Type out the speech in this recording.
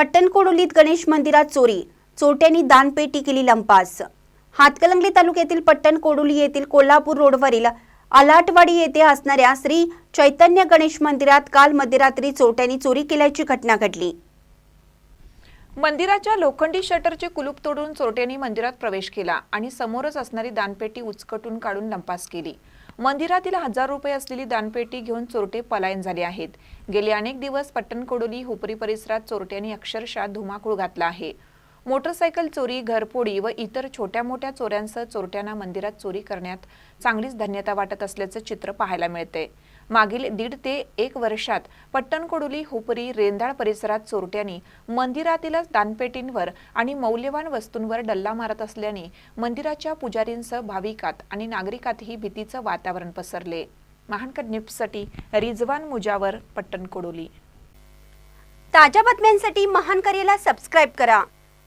पट्टणकोडोलीत गणेश मंदिरात चोरी. चोरट्यांनी दानपेटी केली लंपास. हातकलंगली तालुक्यातील पट्टणकोडोली येथील कोल्हापूर रोडवरील आलाटवाडी येथे असणाऱ्या श्री चैतन्य गणेश मंदिरात काल मध्यरात्री चोरट्यांनी चोरी केल्याची घटना घडली. मंदिराच्या लोखंडी शटरचे कुलूप तोडून चोरट्यांनी मंदिरात प्रवेश केला आणि समोरच असणारी दानपेटी उचकटून काढून लंपास केली. मंदिरातील हजार रुपये असलेली दानपेटी घेऊन चोरटे पलायन झाले आहेत. गेले अनेक दिवस पट्टणकोडोली हुपरी परिसरात चोरट्यांनी अक्षरशः धुमाकूळ घातला आहे. मोटरसायकल चोरी घरफोडी व इतर छोट्या मोठ्या चोऱ्यांसह चोरट्यांना मंदिरात चोरी करण्यात चांगलीच धन्यता वाटत असल्याचं चित्र पाहायला मिळते मागील दीड ते एक वर्षात पट्टणकोडोली हुपरी रेंदाळ परिसरात चोरट्यांनी मंदिरातीलच दानपेटींवर आणि मौल्यवान वस्तूंवर डल्ला मारत असल्याने मंदिराच्या पुजारींसह भाविकात आणि नागरिकातही भीतीचं वातावरण पसरले. महानकर न्यूजसाठी रिजवान मुजावर पट्टणकोडोली. ताज्या बातम्यांसाठी महानकरेला सबस्क्राईब करा.